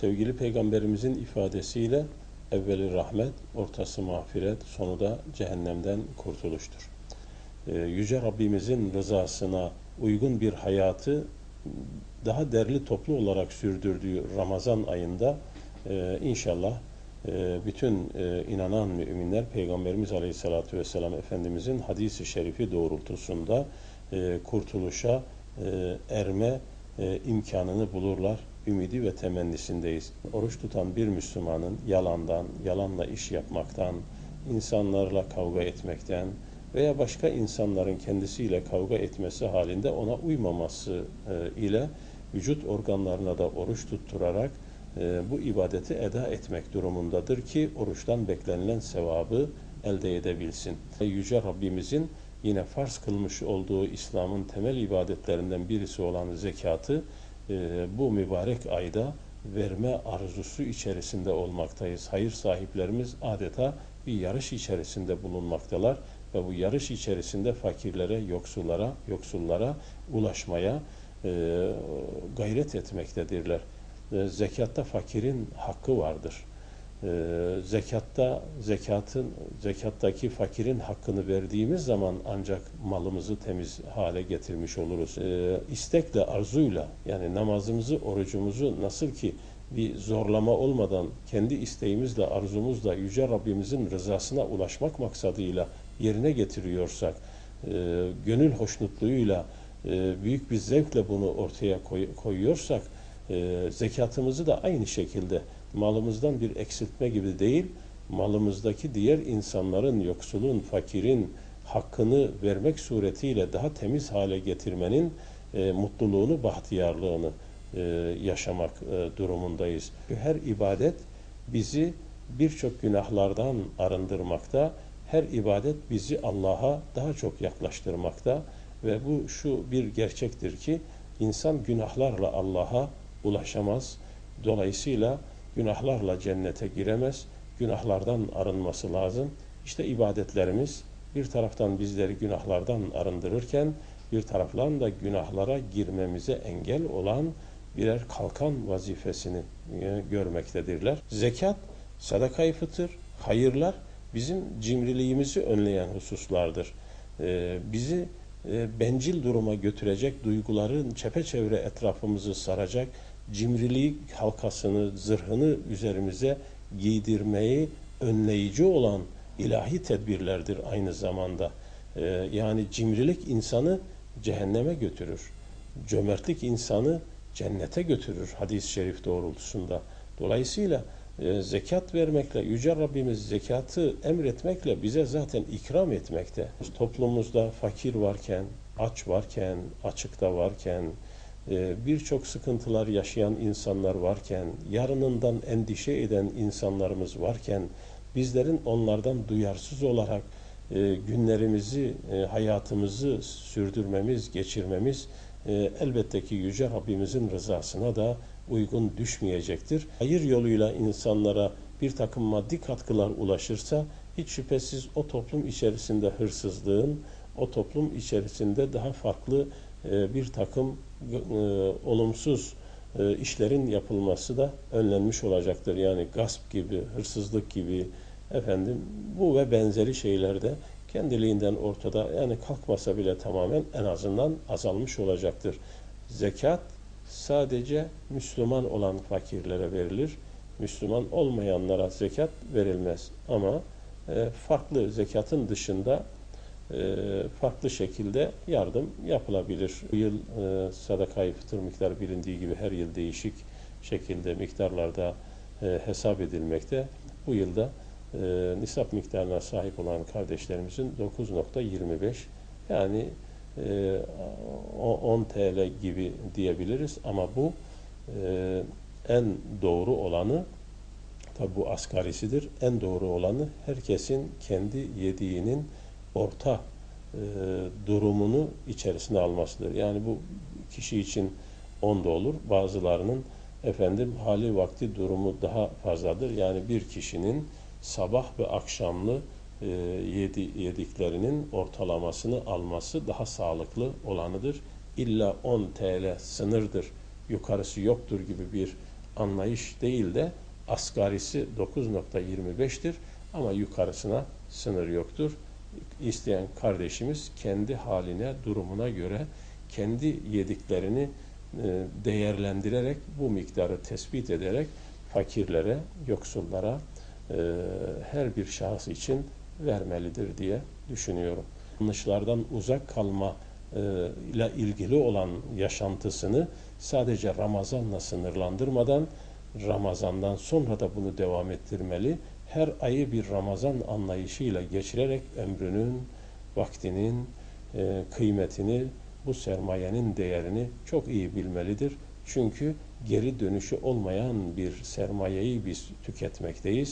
sevgili peygamberimizin ifadesiyle evveli rahmet, ortası mağfiret, sonu da cehennemden kurtuluştur. Ee, Yüce Rabbimizin rızasına uygun bir hayatı daha derli toplu olarak sürdürdüğü Ramazan ayında e, inşallah e, bütün e, inanan müminler Peygamberimiz Aleyhisselatü Vesselam Efendimizin hadisi şerifi doğrultusunda kurtuluşa erme imkanını bulurlar. Ümidi ve temennisindeyiz. Oruç tutan bir Müslümanın yalandan, yalanla iş yapmaktan, insanlarla kavga etmekten, veya başka insanların kendisiyle kavga etmesi halinde ona uymaması e, ile vücut organlarına da oruç tutturarak e, bu ibadeti eda etmek durumundadır ki oruçtan beklenilen sevabı elde edebilsin. Yüce Rabbimizin yine farz kılmış olduğu İslam'ın temel ibadetlerinden birisi olan zekatı e, bu mübarek ayda verme arzusu içerisinde olmaktayız. Hayır sahiplerimiz adeta bir yarış içerisinde bulunmaktalar ve bu yarış içerisinde fakirlere, yoksullara, yoksullara ulaşmaya e, gayret etmektedirler. E, zekatta fakirin hakkı vardır. E, zekatta zekatın zekattaki fakirin hakkını verdiğimiz zaman ancak malımızı temiz hale getirmiş oluruz. E, istekle, arzuyla yani namazımızı, orucumuzu nasıl ki bir zorlama olmadan kendi isteğimizle, arzumuzla Yüce Rabbimizin rızasına ulaşmak maksadıyla yerine getiriyorsak, e, gönül hoşnutluğuyla, e, büyük bir zevkle bunu ortaya koy, koyuyorsak, e, zekatımızı da aynı şekilde malımızdan bir eksiltme gibi değil, malımızdaki diğer insanların, yoksulun, fakirin hakkını vermek suretiyle daha temiz hale getirmenin e, mutluluğunu, bahtiyarlığını e, yaşamak e, durumundayız. Her ibadet bizi birçok günahlardan arındırmakta, her ibadet bizi Allah'a daha çok yaklaştırmakta ve bu şu bir gerçektir ki insan günahlarla Allah'a ulaşamaz. Dolayısıyla günahlarla cennete giremez. Günahlardan arınması lazım. İşte ibadetlerimiz bir taraftan bizleri günahlardan arındırırken bir taraftan da günahlara girmemize engel olan birer kalkan vazifesini e, görmektedirler. Zekat, sadakayı fıtır, hayırlar bizim cimriliğimizi önleyen hususlardır. Ee, bizi e, bencil duruma götürecek duyguların çepeçevre etrafımızı saracak cimrilik halkasını, zırhını üzerimize giydirmeyi önleyici olan ilahi tedbirlerdir aynı zamanda. Ee, yani cimrilik insanı cehenneme götürür. Cömertlik insanı cennete götürür hadis-i şerif doğrultusunda. Dolayısıyla e, zekat vermekle, Yüce Rabbimiz zekatı emretmekle bize zaten ikram etmekte. Toplumumuzda fakir varken, aç varken, açıkta varken, e, birçok sıkıntılar yaşayan insanlar varken, yarınından endişe eden insanlarımız varken, bizlerin onlardan duyarsız olarak e, günlerimizi, hayatımızı sürdürmemiz, geçirmemiz elbette ki Yüce Rabbimizin rızasına da uygun düşmeyecektir. Hayır yoluyla insanlara bir takım maddi katkılar ulaşırsa hiç şüphesiz o toplum içerisinde hırsızlığın, o toplum içerisinde daha farklı e, bir takım e, olumsuz e, işlerin yapılması da önlenmiş olacaktır. Yani gasp gibi, hırsızlık gibi efendim bu ve benzeri şeyler de kendiliğinden ortada yani kalkmasa bile tamamen en azından azalmış olacaktır. Zekat sadece Müslüman olan fakirlere verilir. Müslüman olmayanlara zekat verilmez. Ama e, farklı zekatın dışında e, farklı şekilde yardım yapılabilir. Bu yıl e, sadakayı fıtır miktarı bilindiği gibi her yıl değişik şekilde miktarlarda e, hesap edilmekte. Bu yılda e, nisap miktarına sahip olan kardeşlerimizin 9.25 yani 10 e, TL gibi diyebiliriz ama bu e, en doğru olanı tabi bu asgarisidir. En doğru olanı herkesin kendi yediğinin orta e, durumunu içerisine almasıdır. Yani bu kişi için 10 da olur. Bazılarının efendim hali vakti durumu daha fazladır. Yani bir kişinin sabah ve akşamlı e, yedi, yediklerinin ortalamasını alması daha sağlıklı olanıdır. İlla 10 TL sınırdır, yukarısı yoktur gibi bir anlayış değil de asgarisi 9.25'tir ama yukarısına sınır yoktur. İsteyen kardeşimiz kendi haline, durumuna göre kendi yediklerini e, değerlendirerek bu miktarı tespit ederek fakirlere, yoksullara her bir şahıs için vermelidir diye düşünüyorum. Yanlışlardan uzak kalma e, ile ilgili olan yaşantısını sadece Ramazan'la sınırlandırmadan Ramazan'dan sonra da bunu devam ettirmeli. Her ayı bir Ramazan anlayışıyla geçirerek ömrünün, vaktinin e, kıymetini, bu sermayenin değerini çok iyi bilmelidir. Çünkü geri dönüşü olmayan bir sermayeyi biz tüketmekteyiz.